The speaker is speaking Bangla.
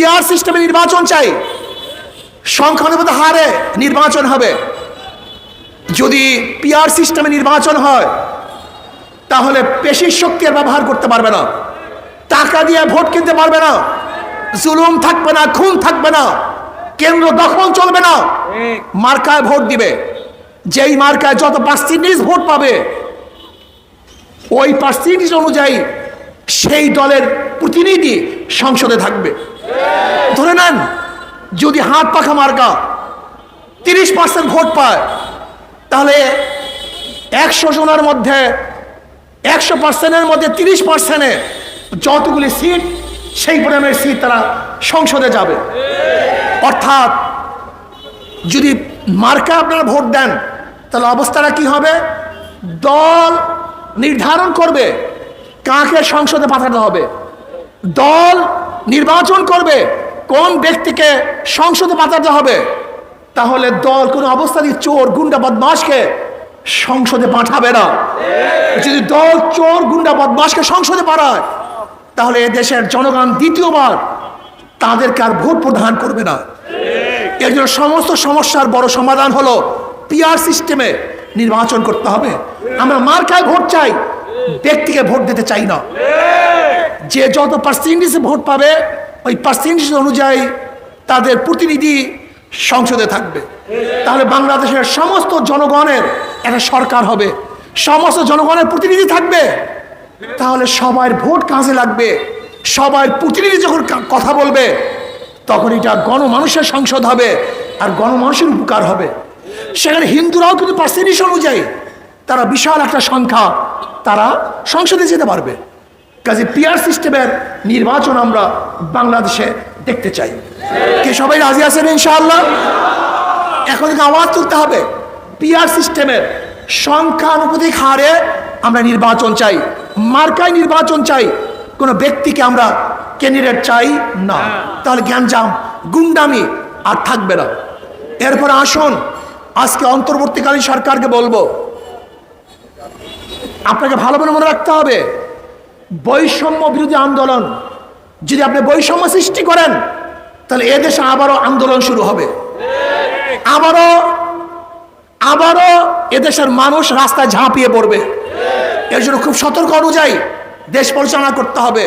পিআর সিস্টেমে নির্বাচন চাই। সংখ্যানুপাত হারে নির্বাচন হবে। যদি পিআর সিস্টেমে নির্বাচন হয়, তাহলে পেশির শক্তি আর ব্যবহার করতে পারবে না। টাকা দিয়ে ভোট কিনতে পারবে না। জুলুম থাকবে না, খুন থাকবে না। কেন্দ্র দখল চলবে না। মার্কায় ভোট দিবে। যেই মার্কায় যত পার্সেন্টেজ ভোট পাবে, ওই পার্সেন্টেজ অনুযায়ী সেই দলের প্রতিনিধি সংসদে থাকবে। ধরে নেন, যদি হাত পাখা মার্কা তিরিশ পার্সেন্ট ভোট পায়, তাহলে একশো জনের মধ্যে, একশো পার্সেন্টের মধ্যে তিরিশ পার্সেন্টে যতগুলি সিট, সেই পরিমাণের সিট তারা সংসদে যাবে। অর্থাৎ যদি মার্কা আপনারা ভোট দেন, তাহলে অবস্থাটা কি হবে? দল নির্ধারণ করবে কাকে সংসদে পাঠাতে হবে। দল নির্বাচন করবে, কোন ব্যক্তিকে সংসদে পাঠাতে হবে, তাহলে দল কোনো অবস্থাতেই চোর, গুন্ডা বদমাসকে সংসদে পাঠাবে না। যদি দল চোর, গুন্ডা বদমাসকে সংসদে পাঠায়, তাহলে দেশের জনগণ দ্বিতীয়বার তাদেরকে আর ভোট প্রদান করবে না। এর জন্য সমস্ত সমস্যার বড় সমাধান হলো পিআর সিস্টেমে নির্বাচন করতে হবে। আমরা মার্কায় ভোট চাই, ব্যক্তিকে ভোট দিতে চাই না। যে যত পার্সেন্টেজে ভোট পাবে, ওই পার্সেন্টেজ অনুযায়ী তাদের প্রতিনিধি সংসদে থাকবে। তাহলে বাংলাদেশের সমস্ত জনগণের একটা সরকার হবে। সমস্ত জনগণের প্রতিনিধি থাকবে। তাহলে সবার ভোট কাজে লাগবে। সবার প্রতিনিধি যখন কথা বলবে, তখন এটা গণমানুষের সংসদ হবে আর গণমানুষের উপকার হবে। সেখানে হিন্দুরাও কিন্তু পার্সেন্টেজ অনুযায়ী তারা বিশাল একটা সংখ্যা তারা সংসদে যেতে পারবে। কাজে পিআর সিস্টেমের নির্বাচন আমরা বাংলাদেশে দেখতে চাই। কে সবাই রাজি আছেন ইনশাআল্লাহ? এখন আওয়াজ তুলতে হবে। পিআর সিস্টেমের সংখ্যানুপাতিক হারে আমরা নির্বাচন চাই। মার্কায় নির্বাচন চাই। কোনো ব্যক্তিকে আমরা ক্যান্ডিডেট চাই না। তাহলে জ্ঞানজাম গুন্ডামি আর থাকবে না। এরপর আসুন, আজকে অন্তর্বর্তীকালীন সরকারকে বলব। আপনাকে ভালোভাবে মনে রাখতে হবে। বৈষম্য বিরোধী আন্দোলন। যদি আপনি বৈষম্য সৃষ্টি করেন, তাহলে এদেশে আবারও আন্দোলন শুরু হবে। আবারও আবারও এদেশের মানুষ রাস্তায় ঝাঁপিয়ে পড়বে। এর জন্য খুব সতর্ক অনুযায়ী দেশ পরিচালনা করতে হবে।